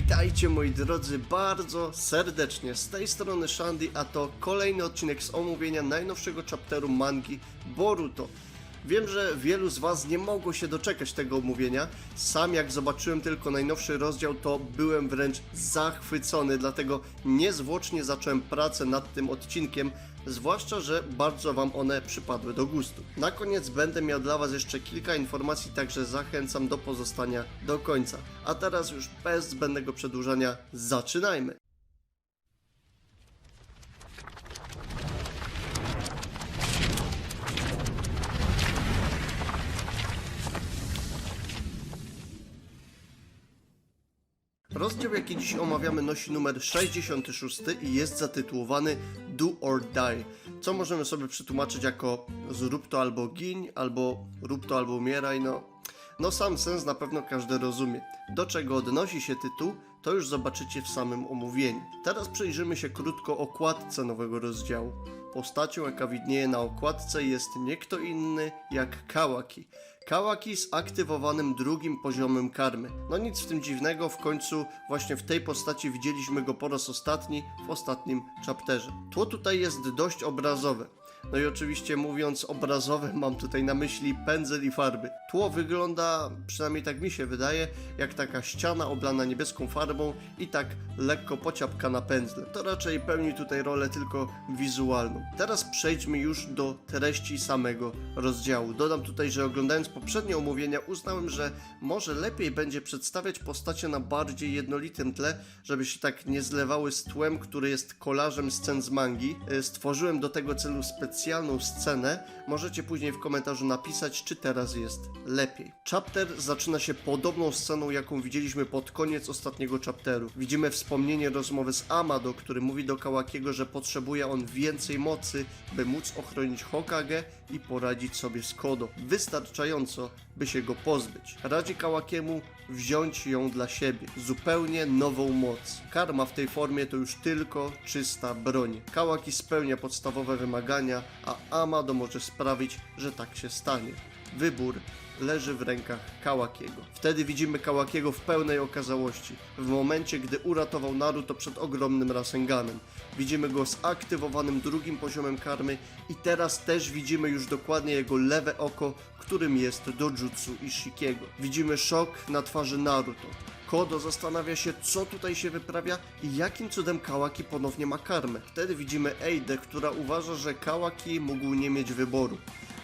Witajcie moi drodzy bardzo serdecznie. Z tej strony Shandy, a to kolejny odcinek z omówienia najnowszego chapteru mangi Boruto. Wiem, że wielu z Was nie mogło się doczekać tego omówienia. Sam jak zobaczyłem tylko najnowszy rozdział, to byłem wręcz zachwycony, dlatego niezwłocznie zacząłem pracę nad tym odcinkiem, zwłaszcza, że bardzo Wam one przypadły do gustu. Na koniec będę miał dla Was jeszcze kilka informacji, także zachęcam do pozostania do końca. A teraz już bez zbędnego przedłużania zaczynajmy! Rozdział, jaki dziś omawiamy, nosi numer 66 i jest zatytułowany Do or Die, co możemy sobie przetłumaczyć jako zrób to albo giń, albo rób to albo umieraj, no... No sam sens na pewno każdy rozumie. Do czego odnosi się tytuł, to już zobaczycie w samym omówieniu. Teraz przyjrzymy się krótko okładce nowego rozdziału. Postacią, jaka widnieje na okładce jest nie kto inny jak Kawaki. Kawaki z aktywowanym drugim poziomem karmy. No nic w tym dziwnego, w końcu właśnie w tej postaci widzieliśmy go po raz ostatni w ostatnim chapterze. Tło tutaj jest dość obrazowe. No i oczywiście mówiąc obrazowe, mam tutaj na myśli pędzel i farby. Tło wygląda, przynajmniej tak mi się wydaje, jak taka ściana oblana niebieską farbą i tak lekko pociapkana pędzlem. To raczej pełni tutaj rolę tylko wizualną. Teraz przejdźmy już do treści samego rozdziału. Dodam tutaj, że oglądając poprzednie omówienia uznałem, że może lepiej będzie przedstawiać postacie na bardziej jednolitym tle, żeby się tak nie zlewały z tłem, który jest kolażem scen z mangi. Y, Stworzyłem do tego celu specjalną scenę. Możecie później w komentarzu napisać, czy teraz jest lepiej. Chapter zaczyna się podobną sceną, jaką widzieliśmy pod koniec ostatniego chapteru. Widzimy wspomnienie rozmowy z Amado, który mówi do Kawakiego, że potrzebuje on więcej mocy, by móc ochronić Hokage i poradzić sobie z Kodo. Wystarczająco, by się go pozbyć. Radzi Kawakiemu wziąć ją dla siebie. Zupełnie nową moc. Karma w tej formie to już tylko czysta broń. Kawaki spełnia podstawowe wymagania, a Amado może sprawić, że tak się stanie. Wybór leży w rękach Kałakiego. Wtedy widzimy Kałakiego w pełnej okazałości, w momencie, gdy uratował Naruto przed ogromnym Rasenganem. Widzimy go z aktywowanym drugim poziomem karmy i teraz też widzimy już dokładnie jego lewe oko, którym jest Dojutsu Ishikiego. Widzimy szok na twarzy Naruto. Kodo zastanawia się, co tutaj się wyprawia i jakim cudem Kawaki ponownie ma karmę. Wtedy widzimy Eidę, która uważa, że Kawaki mógł nie mieć wyboru.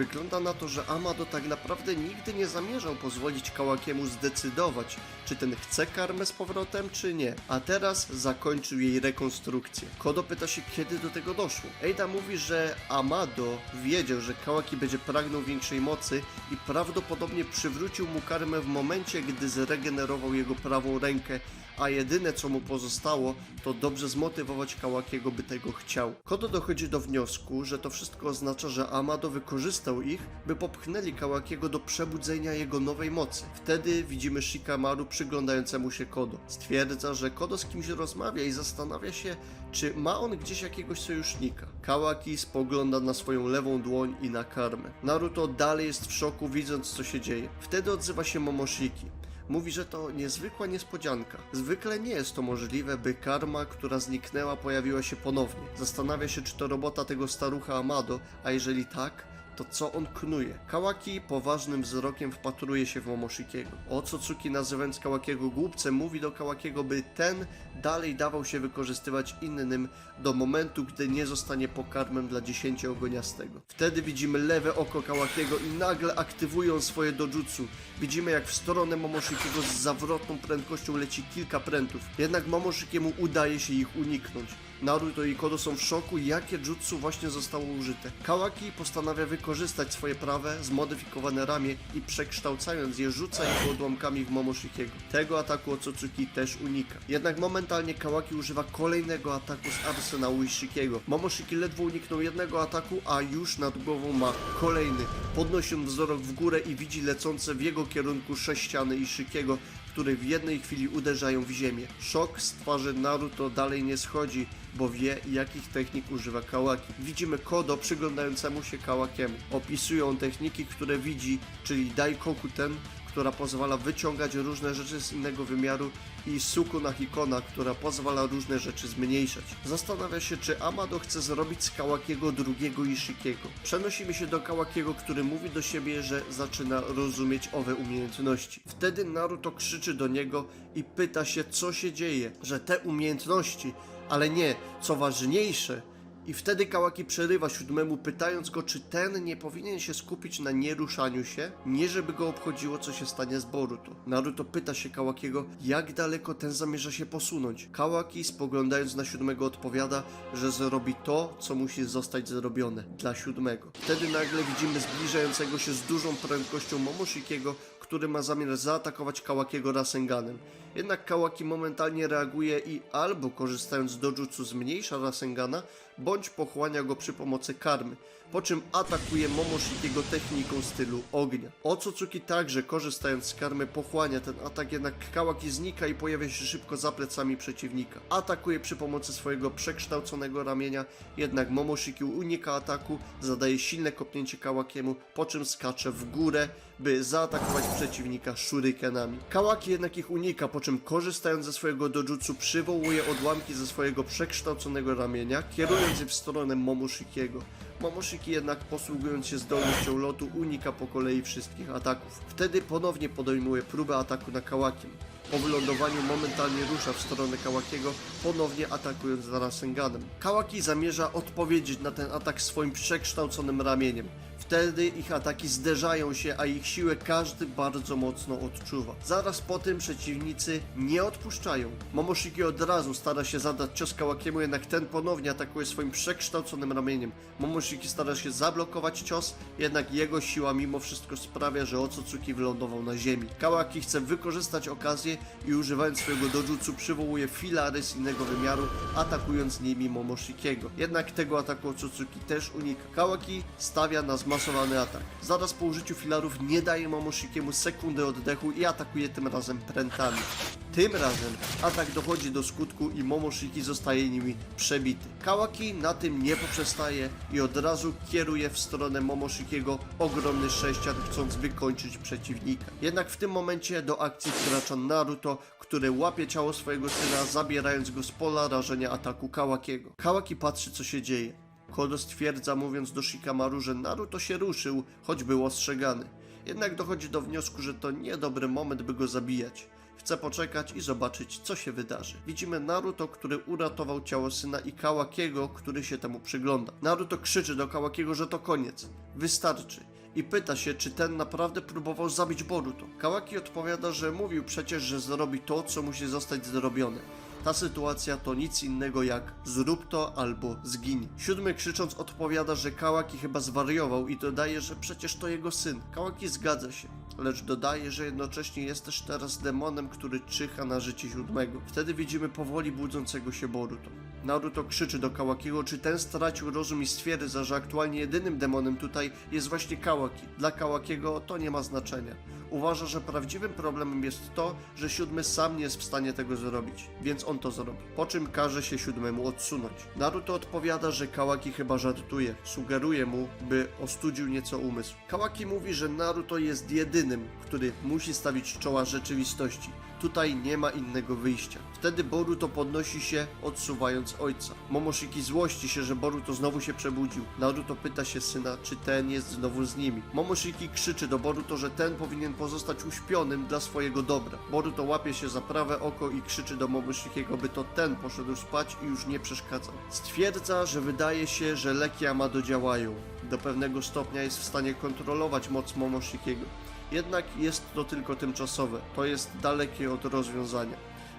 Wygląda na to, że Amado tak naprawdę nigdy nie zamierzał pozwolić Kałakiemu zdecydować, czy ten chce karmę z powrotem, czy nie. A teraz zakończył jej rekonstrukcję. Kodo pyta się, kiedy do tego doszło. Eida mówi, że Amado wiedział, że Kałaki będzie pragnął większej mocy i prawdopodobnie przywrócił mu karmę w momencie, gdy zregenerował jego prawą rękę, a jedyne co mu pozostało, to dobrze zmotywować Kałakiego, by tego chciał. Kodo dochodzi do wniosku, że to wszystko oznacza, że Amado wykorzystał ich, by popchnęli Kałakiego do przebudzenia jego nowej mocy. Wtedy widzimy Shikamaru przyglądającemu się Kodo. Stwierdza, że Kodo z kimś rozmawia i zastanawia się, czy ma on gdzieś jakiegoś sojusznika. Kawaki spogląda na swoją lewą dłoń i na karmę. Naruto dalej jest w szoku, widząc co się dzieje. Wtedy odzywa się Momoshiki. Mówi, że to niezwykła niespodzianka. Zwykle nie jest to możliwe, by karma, która zniknęła, pojawiła się ponownie. Zastanawia się, czy to robota tego starucha Amado, a jeżeli tak, to co on knuje? Kawaki poważnym wzrokiem wpatruje się w Momoshikiego. Otsutsuki nazywając Kawakiego głupcem mówi do Kawakiego, by ten dalej dawał się wykorzystywać innym do momentu, gdy nie zostanie pokarmem dla dziesięciogoniastego. Wtedy widzimy lewe oko Kawakiego i nagle aktywują swoje dojutsu. Widzimy jak w stronę Momoshikiego z zawrotną prędkością leci kilka prętów. Jednak Momoshikiemu udaje się ich uniknąć. Naruto i Kodo są w szoku, jakie jutsu właśnie zostało użyte. Kawaki postanawia wykorzystać swoje prawe, zmodyfikowane ramię i przekształcając je rzuca ich odłamkami w Momoshikiego. Tego ataku Otsutsuki też unika. Jednak momentalnie Kawaki używa kolejnego ataku z arsenału Ishikiego. Momoshiki ledwo uniknął jednego ataku, a już nad głową ma kolejny. Podnosi on wzrok w górę i widzi lecące w jego kierunku sześciany Ishikiego, które w jednej chwili uderzają w ziemię. Szok z twarzy Naruto dalej nie schodzi, bo wie jakich technik używa Kawaki. Widzimy Kodo przyglądającemu się Kawakiemu. Opisuje on techniki, które widzi, czyli Daikokuten, która pozwala wyciągać różne rzeczy z innego wymiaru i Sukuna Hikona, która pozwala różne rzeczy zmniejszać. Zastanawia się, czy Amado chce zrobić z Kawakiego drugiego Ishikiego. Przenosimy się do Kawakiego, który mówi do siebie, że zaczyna rozumieć owe umiejętności. Wtedy Naruto krzyczy do niego i pyta się, co się dzieje, że te umiejętności, ale nie, co ważniejsze, i wtedy Kałaki przerywa siódmemu, pytając go, czy ten nie powinien się skupić na nieruszaniu się, nie żeby go obchodziło, co się stanie z Boruto. Naruto pyta się Kałakiego, jak daleko ten zamierza się posunąć. Kałaki, spoglądając na siódmego, odpowiada, że zrobi to, co musi zostać zrobione dla siódmego. Wtedy nagle widzimy zbliżającego się z dużą prędkością Momoshikiego, który ma zamiar zaatakować Kałakiego Rasenganem. Jednak Kałaki momentalnie reaguje i albo korzystając z dojutsu zmniejsza Rasengana, bądź pochłania go przy pomocy karmy, po czym atakuje Momoshikiego techniką stylu ognia. Otsutsuki także korzystając z karmy pochłania ten atak, jednak Kałaki znika i pojawia się szybko za plecami przeciwnika. Atakuje przy pomocy swojego przekształconego ramienia, jednak Momoshiki unika ataku, zadaje silne kopnięcie Kałakiemu, po czym skacze w górę, by zaatakować przeciwnika shurikenami. Kałaki jednak ich unika, po czym korzystając ze swojego dojutsu przywołuje odłamki ze swojego przekształconego ramienia, kierując w stronę Momoshikiego. Momoshiki jednak posługując się zdolnością lotu unika po kolei wszystkich ataków. Wtedy ponownie podejmuje próbę ataku na Kałakiem. Po wylądowaniu momentalnie rusza w stronę Kałakiego, ponownie atakując Rasenganem. Kałaki zamierza odpowiedzieć na ten atak swoim przekształconym ramieniem. Wtedy ich ataki zderzają się, a ich siłę każdy bardzo mocno odczuwa. Zaraz po tym przeciwnicy nie odpuszczają. Momoshiki od razu stara się zadać cios Kałakiemu, jednak ten ponownie atakuje swoim przekształconym ramieniem. Momoshiki stara się zablokować cios, jednak jego siła mimo wszystko sprawia, że Otsutsuki wylądował na ziemi. Kałaki chce wykorzystać okazję i używając swojego dojutsu przywołuje filary z innego wymiaru, atakując nimi Momoshikiego. Jednak tego ataku Otsutsuki też unika. Kałaki stawia na zmasowany atak. Zaraz po użyciu filarów nie daje Momoshikiemu sekundy oddechu i atakuje tym razem prętami. Tym razem atak dochodzi do skutku i Momoshiki zostaje nimi przebity. Kałaki na tym nie poprzestaje i od razu kieruje w stronę Momoshikiego ogromny sześcian, chcąc wykończyć przeciwnika. Jednak w tym momencie do akcji wkracza Naruto, który łapie ciało swojego syna, zabierając go z pola rażenia ataku Kałakiego. Kałaki patrzy co się dzieje. Kodo stwierdza, mówiąc do Shikamaru, że Naruto się ruszył, choć był ostrzegany. Jednak dochodzi do wniosku, że to niedobry moment, by go zabijać. Chce poczekać i zobaczyć, co się wydarzy. Widzimy Naruto, który uratował ciało syna i Kałakiego, który się temu przygląda. Naruto krzyczy do Kałakiego, że to koniec. Wystarczy. I pyta się, czy ten naprawdę próbował zabić Boruto. Kałaki odpowiada, że mówił przecież, że zrobi to, co musi zostać zrobione. Ta sytuacja to nic innego jak zrób to albo zgiń. Siódmy krzycząc odpowiada, że Kałaki chyba zwariował i dodaje, że przecież to jego syn. Kałaki zgadza się, lecz dodaje, że jednocześnie jest też teraz demonem, który czyha na życie siódmego. Wtedy widzimy powoli budzącego się Boruto. Naruto krzyczy do Kałakiego, czy ten stracił rozum i stwierdza, że aktualnie jedynym demonem tutaj jest właśnie Kałaki. Dla Kałakiego to nie ma znaczenia. Uważa, że prawdziwym problemem jest to, że siódmy sam nie jest w stanie tego zrobić, więc on to zrobi. Po czym każe się siódmemu odsunąć. Naruto odpowiada, że Kałaki chyba żartuje. Sugeruje mu, by ostudził nieco umysł. Kałaki mówi, że Naruto jest jedynym, który musi stawić czoła rzeczywistości. Tutaj nie ma innego wyjścia. Wtedy Boruto podnosi się, odsuwając ojca. Momoshiki złości się, że Boruto znowu się przebudził. Naruto pyta się syna, czy ten jest znowu z nimi. Momoshiki krzyczy do Boruto, że ten powinien pozostać uśpionym dla swojego dobra. Boruto łapie się za prawe oko i krzyczy do Momoshikiego, by to ten poszedł spać i już nie przeszkadzał. Stwierdza, że wydaje się, że leki Amado działają. Do pewnego stopnia jest w stanie kontrolować moc Momoshikiego. Jednak jest to tylko tymczasowe, to jest dalekie od rozwiązania.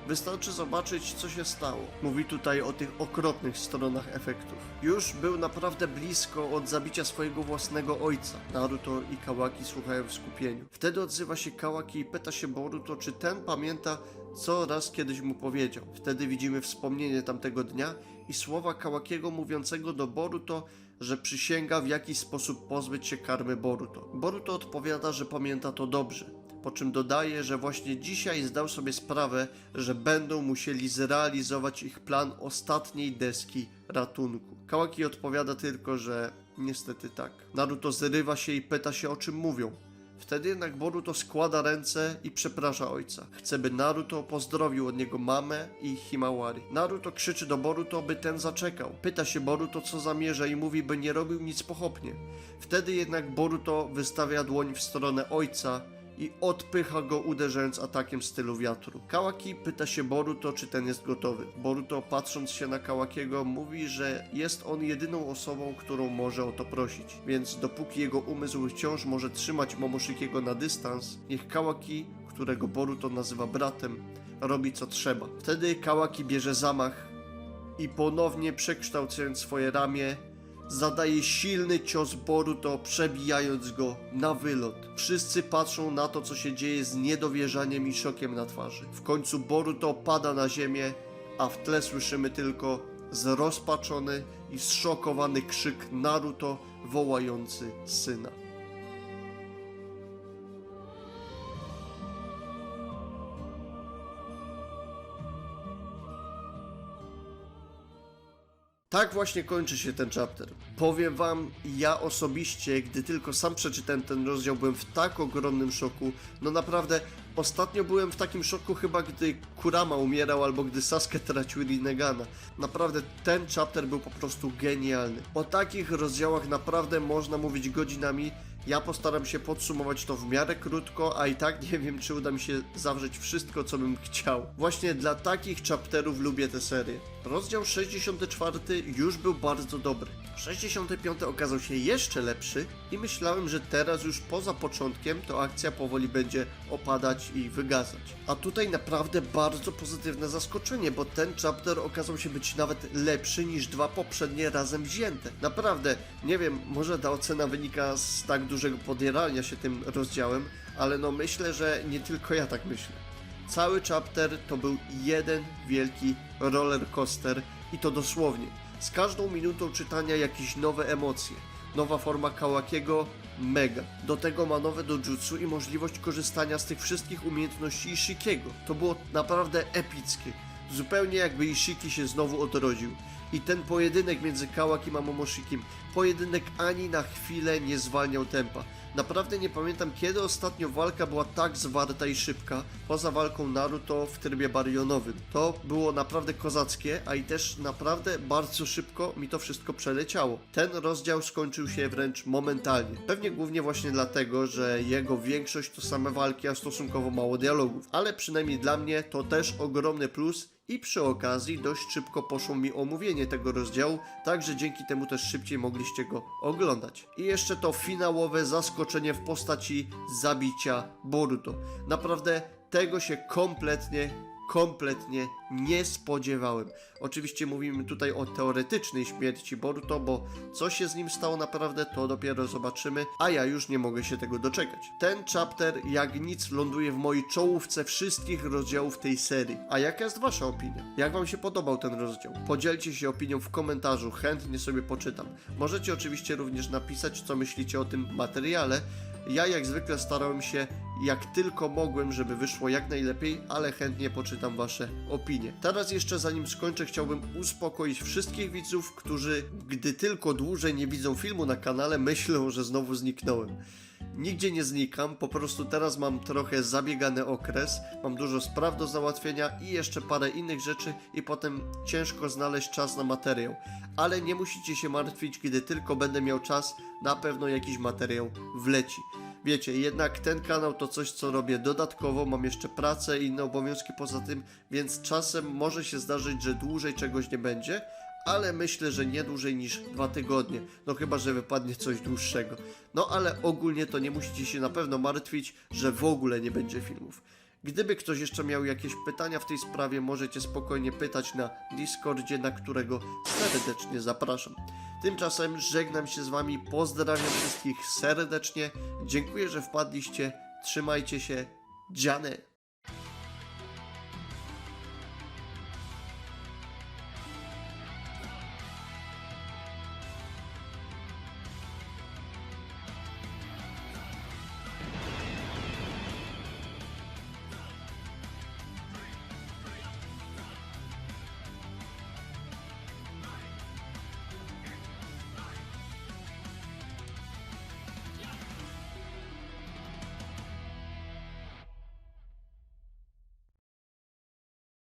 Wystarczy zobaczyć, co się stało. Mówi tutaj o tych okropnych stronach efektów. Już był naprawdę blisko od zabicia swojego własnego ojca. Naruto i Kawaki słuchają w skupieniu. Wtedy odzywa się Kawaki i pyta się Boruto, czy ten pamięta, co raz kiedyś mu powiedział. Wtedy widzimy wspomnienie tamtego dnia i słowa Kawakiego mówiącego do Boruto, że przysięga w jakiś sposób pozbyć się karmy Boruto. Boruto odpowiada, że pamięta to dobrze, po czym dodaje, że właśnie dzisiaj zdał sobie sprawę, że będą musieli zrealizować ich plan ostatniej deski ratunku. Kawaki odpowiada tylko, że niestety tak. Naruto zrywa się i pyta się o czym mówią. Wtedy jednak Boruto składa ręce i przeprasza ojca. Chce, by Naruto pozdrowił od niego mamę i Himawari. Naruto krzyczy do Boruto, by ten zaczekał. Pyta się Boruto, co zamierza i mówi, by nie robił nic pochopnie. Wtedy jednak Boruto wystawia dłoń w stronę ojca i odpycha go uderzając atakiem w stylu wiatru. Kawaki pyta się Boruto, czy ten jest gotowy. Boruto patrząc się na Kawakiego mówi, że jest on jedyną osobą, którą może o to prosić. Więc dopóki jego umysł wciąż może trzymać Momoshikiego na dystans, niech Kawaki, którego Boruto nazywa bratem, robi co trzeba. Wtedy Kawaki bierze zamach i ponownie przekształcając swoje ramię, zadaje silny cios Boruto, przebijając go na wylot. Wszyscy patrzą na to, co się dzieje z niedowierzaniem i szokiem na twarzy. W końcu Boruto pada na ziemię, a w tle słyszymy tylko zrozpaczony i zszokowany krzyk Naruto wołający syna. Tak właśnie kończy się ten chapter. Powiem wam, ja osobiście, gdy tylko sam przeczytałem ten rozdział, byłem w tak ogromnym szoku. No naprawdę, ostatnio byłem w takim szoku chyba, gdy Kurama umierał, albo gdy Sasuke tracił Rinegana. Naprawdę, ten chapter był po prostu genialny. O takich rozdziałach naprawdę można mówić godzinami. Ja postaram się podsumować to w miarę krótko, a i tak nie wiem, czy uda mi się zawrzeć wszystko, co bym chciał. Właśnie dla takich chapterów lubię tę serię. Rozdział 64 już był bardzo dobry. 65 okazał się jeszcze lepszy i myślałem, że teraz już poza początkiem to akcja powoli będzie opadać i wygasać. A tutaj naprawdę bardzo pozytywne zaskoczenie, bo ten chapter okazał się być nawet lepszy niż dwa poprzednie razem wzięte. Naprawdę, nie wiem, może ta ocena wynika z tak dużego podierania się tym rozdziałem, ale no myślę, że nie tylko ja tak myślę. Cały chapter to był jeden wielki roller coaster i to dosłownie. Z każdą minutą czytania jakieś nowe emocje. Nowa forma Kawakiego mega. Do tego ma nowe dojutsu i możliwość korzystania z tych wszystkich umiejętności Ishikiego. To było naprawdę epickie. Zupełnie jakby Ishiki się znowu odrodził. I ten pojedynek między Kawakim a Momoshikim, pojedynek ani na chwilę nie zwalniał tempa. Naprawdę nie pamiętam kiedy ostatnio walka była tak zwarta i szybka, poza walką Naruto w trybie barionowym. To było naprawdę kozackie, a i też naprawdę bardzo szybko mi to wszystko przeleciało. Ten rozdział skończył się wręcz momentalnie. Pewnie głównie właśnie dlatego, że jego większość to same walki, a stosunkowo mało dialogów. Ale przynajmniej dla mnie to też ogromny plus i przy okazji dość szybko poszło mi omówienie tego rozdziału, także dzięki temu też szybciej mogliście go oglądać. I jeszcze to finałowe zaskoczenie w postaci zabicia Boruto. Naprawdę tego się kompletnie, kompletnie nie spodziewałem. Oczywiście mówimy tutaj o teoretycznej śmierci Boruto, bo co się z nim stało naprawdę, to dopiero zobaczymy, a ja już nie mogę się tego doczekać. Ten chapter jak nic ląduje w mojej czołówce wszystkich rozdziałów tej serii. A jaka jest wasza opinia? Jak wam się podobał ten rozdział? Podzielcie się opinią w komentarzu, chętnie sobie poczytam. Możecie oczywiście również napisać, co myślicie o tym materiale. Ja jak zwykle starałem się jak tylko mogłem, żeby wyszło jak najlepiej, ale chętnie poczytam Wasze opinie. Teraz jeszcze zanim skończę, chciałbym uspokoić wszystkich widzów, którzy gdy tylko dłużej nie widzą filmu na kanale, myślą, że znowu zniknąłem. Nigdzie nie znikam, po prostu teraz mam trochę zabiegany okres, mam dużo spraw do załatwienia i jeszcze parę innych rzeczy i potem ciężko znaleźć czas na materiał. Ale nie musicie się martwić, gdy tylko będę miał czas, na pewno jakiś materiał wleci. Wiecie, jednak ten kanał to coś, co robię dodatkowo, mam jeszcze pracę i inne obowiązki poza tym, więc czasem może się zdarzyć, że dłużej czegoś nie będzie, ale myślę, że nie dłużej niż dwa tygodnie. No chyba, że wypadnie coś dłuższego. No ale ogólnie to nie musicie się na pewno martwić, że w ogóle nie będzie filmów. Gdyby ktoś jeszcze miał jakieś pytania w tej sprawie, możecie spokojnie pytać na Discordzie, na którego serdecznie zapraszam. Tymczasem żegnam się z Wami, pozdrawiam wszystkich serdecznie, dziękuję, że wpadliście, trzymajcie się, dziane!